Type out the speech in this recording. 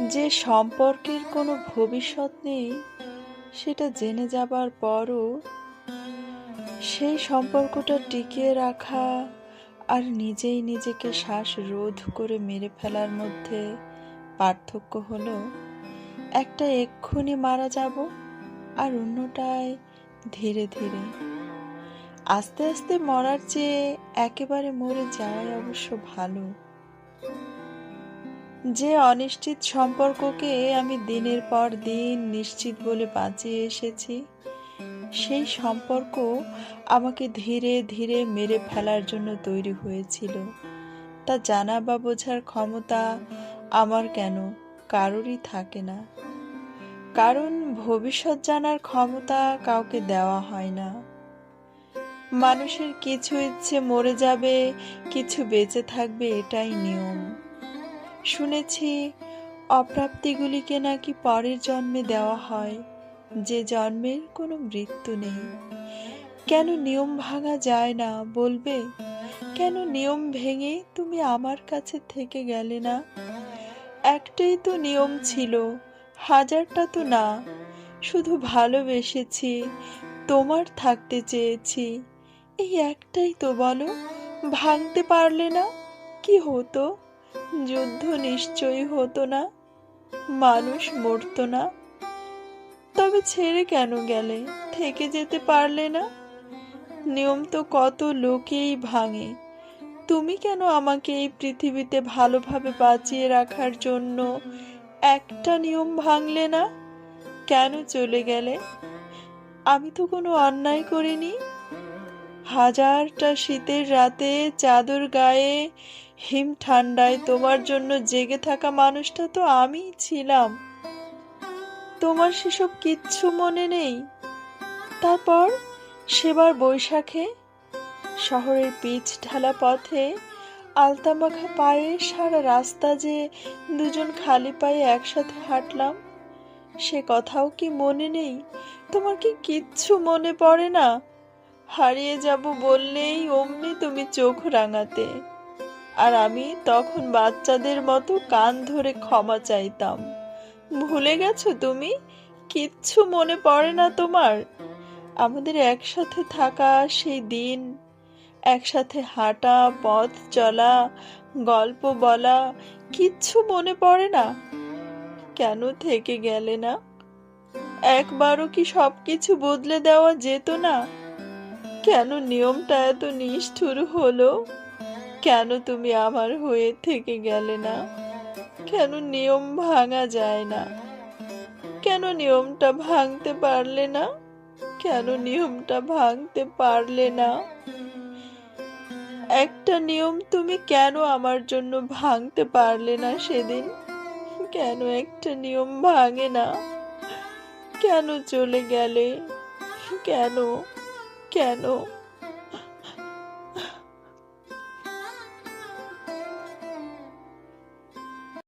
যে সম্পর্কের কোনো ভবিষ্যৎ নেই, সেটা জেনে যাবার পরও সেই সম্পর্কটা টিকিয়ে রাখা আর নিজেই নিজেকে শ্বাস রোধ করে মেরে ফেলার মধ্যে পার্থক্য হলো, একটা এক্ষুনি মারা যাব আর অন্যটায় ধীরে ধীরে। আস্তে আস্তে মরার চেয়ে একেবারে মরে যাওয়াই অবশ্য ভালো। যে অনিশ্চিত সম্পর্ককে আমি দিনের পর দিন নিশ্চিত বলে বাঁচিয়ে এসেছি, সেই সম্পর্ক আমাকে ধীরে ধীরে মেরে ফেলার জন্য তৈরি হয়েছিল। তা জানা বা বোঝার ক্ষমতা আমার কেন? কারোরই থাকে না। কারণ ভবিষ্যৎ জানার ক্ষমতা কাউকে দেওয়া হয় না। মানুষের কিছু ইচ্ছে মরে যাবে, কিছু বেঁচে থাকবে এটাই নিয়ম। শুনেছি, অপ্রাপ্তিগুলিকে নাকি পরের জন্মে দেওয়া হয়, যে জন্মের কোনো মৃত্যু নেই। কেন নিয়ম ভাঙা যায় না, বলবে? কেন নিয়ম ভেঙে তুমি আমার কাছে থেকে গেলে না? একটাই তো নিয়ম ছিল, হাজারটা তো না। শুধু ভালোবেসেছি, তোমার থাকতে চেয়েছি। এই একটাই তো বলো, ভাঙতে পারলে না? কি হতো? যুদ্ধ নিশ্চয়ই হতো না, মানুষ মরতো না। তবে ছেড়ে কেন গেলে? থেকে যেতে পারলে না? নিয়ম তো কত লোকেই ভাঙে। তুমি কেন আমাকে এই পৃথিবীতে ভালোভাবে বাঁচিয়ে রাখার জন্য একটা নিয়ম ভাঙলে না? কেন চলে গেলে? আমি তো কোনো অন্যায় করিনি। হাজারটা শীতের রাতে চাদর গায়ে, হিম ঠান্ডায় তোমার জন্য জেগে থাকা মানুষটা তো আমিই ছিলাম। তোমার সেসব কিচ্ছু মনে নেই। তারপর সেবার বৈশাখে শহরের পিচ ঢালা পথে আলতামাখা পায়ে সারা রাস্তা যে দুজন খালি পায়ে একসাথে হাঁটলাম, সে কথাও কি মনে নেই? তোমার কি কিচ্ছু মনে পড়ে না? হারিয়ে যাব বললেই অমনি তুমি চোখ রাঙাতে। আর আমি তখন বাচ্চাদের মতো কান ধরে ক্ষমা চাইতাম। ভুলে গেছো তুমি? কিচ্ছু মনে পড়ে না তোমার? আমাদের একসাথে থাকা সেই দিন, একসাথে হাঁটা, পথ চলা, গল্প বলা, কিচ্ছু মনে পড়ে না। কেন থেকে গেলে না? একবারও কি সব কিছু বদলে দেওয়া যেত না? কেন নিয়মটা এত নিষ্ঠুর হলো? কেন তুমি আমার হয়ে থেকে গেলে না? কেন নিয়ম ভাঙা যায় না? কেন নিয়মটা ভাঙতে পারলে না? কেন নিয়মটা ভাঙতে পারলে না? একটা নিয়ম তুমি কেন আমার জন্য ভাঙতে পারলে না সেদিন? কেন একটা নিয়ম ভাঙে না? কেন চলে গেলে? কেন কেন